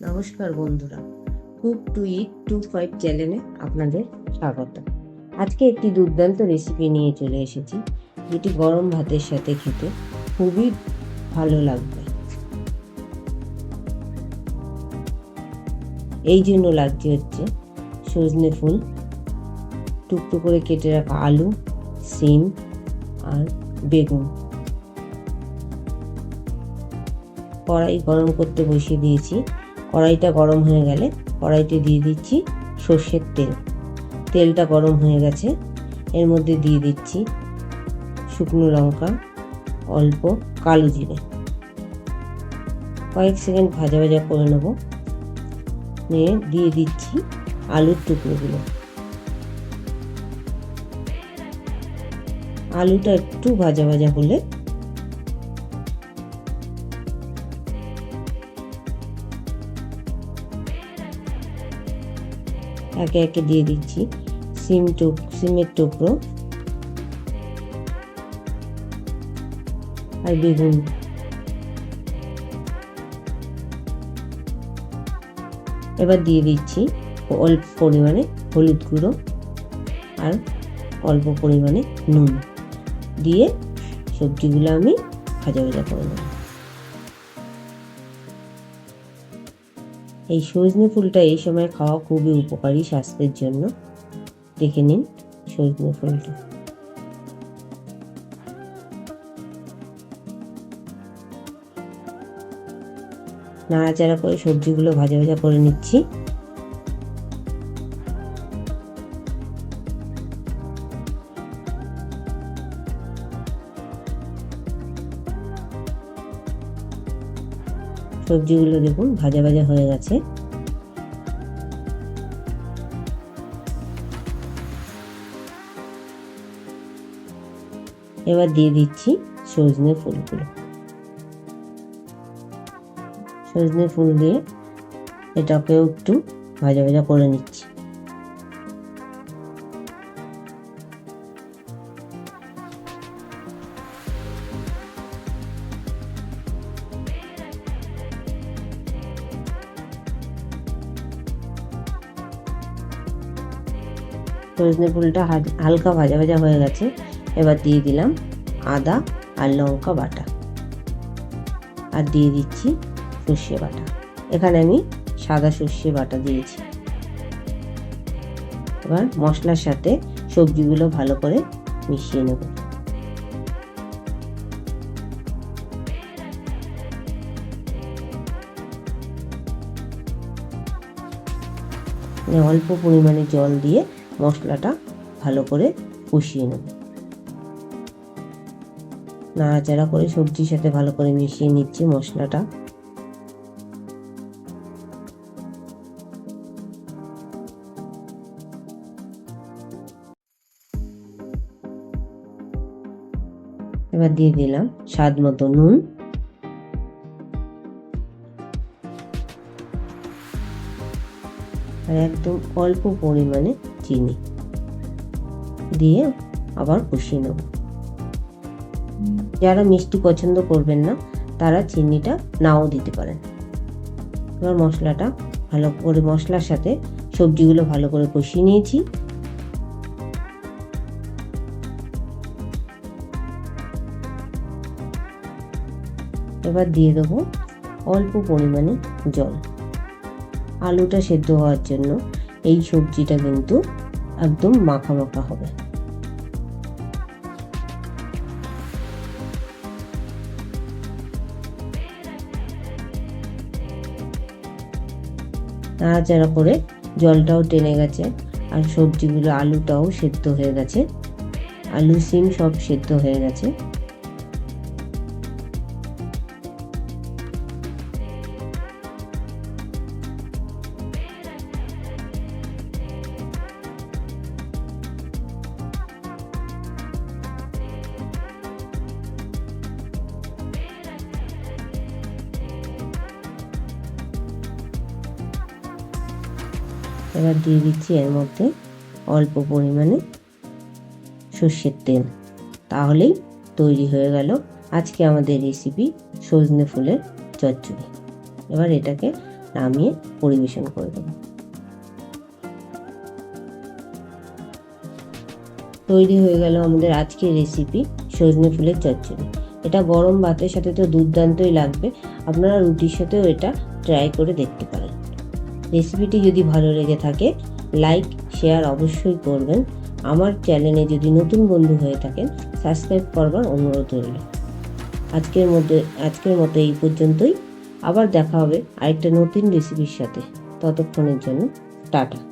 নমস্কার বন্ধুরা cook to eat two five চ্যানেলে আপনাদের স্বাগত। আজকে একটি দুর্দান্ত রেসিপি নিয়ে চলে এসেছি, যেটি গরম ভাতের সাথে খেতে খুবই ভালো লাগবে। এই জন্য লাগছে হচ্ছে সজনে ফুল টুকটো করে কেটে রাখা আলু, সিম আর বেগুন। কড়াই গরম করতে বসিয়ে দিয়েছি কড়াইটা গরম হয়ে গেলে কড়াইতে দিয়ে দিচ্ছি সর্ষের তেল। তেলটা গরম হয়ে গেছে। এর মধ্যে দিয়ে দিচ্ছি শুকনো লঙ্কা, অল্প কালো জিরে। কয়েক সেকেন্ড ভাজা ভাজা করে নেব। নিয়ে দিয়ে দিচ্ছি আলুর টুকরোগুলো। আলুটা একটু ভাজা ভাজা হলে একে একে দিয়ে দিচ্ছি। সিম টুক সিমের টুকরো। আর বেগুন। এবার দিয়ে দিচ্ছি অল্প পরিমাণে হলুদ গুঁড়ো আর অল্প পরিমাণে নুন। দিয়ে সবজিগুলো আমি ভাজা ভাজা করে নেব। এই সজনে ফুলটা এই সময় খাওয়া খুবই উপকারী স্বাস্থ্যের জন্য। দেখে নিন সজনে ফুলটা। নাড়াচাড়া করে সবজিগুলো ভাজা ভাজা করে নিচ্ছি। সবজিগুলো দেখুন, ভাজা ভাজা হয়ে গেছে। এবার দিয়ে দিচ্ছি সজনে ফুলগুলো। সজনে ফুল দিয়ে এটাকেও একটু ভাজা ভাজা করে নিচ্ছি। সজনে ফুলটা হালকা ভাজা ভাজা হয়ে গেছে। এবার দিয়ে দিলাম আদা আর লঙ্কা বাটা। আর দিয়ে দিচ্ছি সর্ষে বাটা। এখানে আমি সাদা সর্ষে বাটা দিয়েছি। এবার মশলার সাথে সবজিগুলো ভালো করে মিশিয়ে নেব। অল্প পরিমাণে জল দিয়ে মশলাটা ভালো করে কষিয়ে নেব। নাড়াচাড়া করে সবজির সাথে ভালো করে মিশিয়ে নিচ্ছি মশলাটা। এবার দিয়ে দিলাম স্বাদ মতো নুন। আর একদম অল্প পরিমাণে চিনি। দিয়ে আবার কষিয়ে নেব। যারা মিষ্টি পছন্দ করবেন না, তারা চিনিটা নাও দিতে পারেন। এবার মশলাটা ভালো করে, মশলার সাথে সবজিগুলো ভালো করে কষিয়ে নিয়েছি। এবার দিয়ে দেবো অল্প পরিমাণে জল। আলুটা সেদ্ধ হওয়ার জন্য এই সবজিটা কিন্তু একদম মাখা মাখা হবে। নাড়াচাড়া করে জলটাও টেনে গেছে আর সবজিগুলো আলুটাও সেদ্ধ হয়ে গেছে। আলু, সিম সব সেদ্ধ হয়ে গেছে। এবার দিয়ে দিচ্ছি এর মধ্যে অল্প পরিমাণে সর্ষের তেল। তাহলেই তৈরি হয়ে গেল আজকে আমাদের রেসিপি সজনে ফুলের চচ্চড়ি। এবার এটাকে নামিয়ে পরিবেশন করে দেবো। তৈরি হয়ে গেল আমাদের আজকের রেসিপি সজনে ফুলের চচ্চড়ি। এটা গরম ভাতের সাথে তো দুর্দান্তই লাগবে। আপনারা রুটির সাথেও এটা ট্রাই করে দেখতে পারেন। রেসিপিটি যদি ভালো লেগে থাকে, লাইক, শেয়ার অবশ্যই করবেন। আমার চ্যানেলে যদি নতুন বন্ধু হয়ে থাকেন, সাবস্ক্রাইব করবার অনুরোধ রইল। আজকের মধ্যে, আজকের মতো এই পর্যন্তই। আবার দেখা হবে আরেকটা নতুন রেসিপির সাথে। ততক্ষণের জন্য টাটা।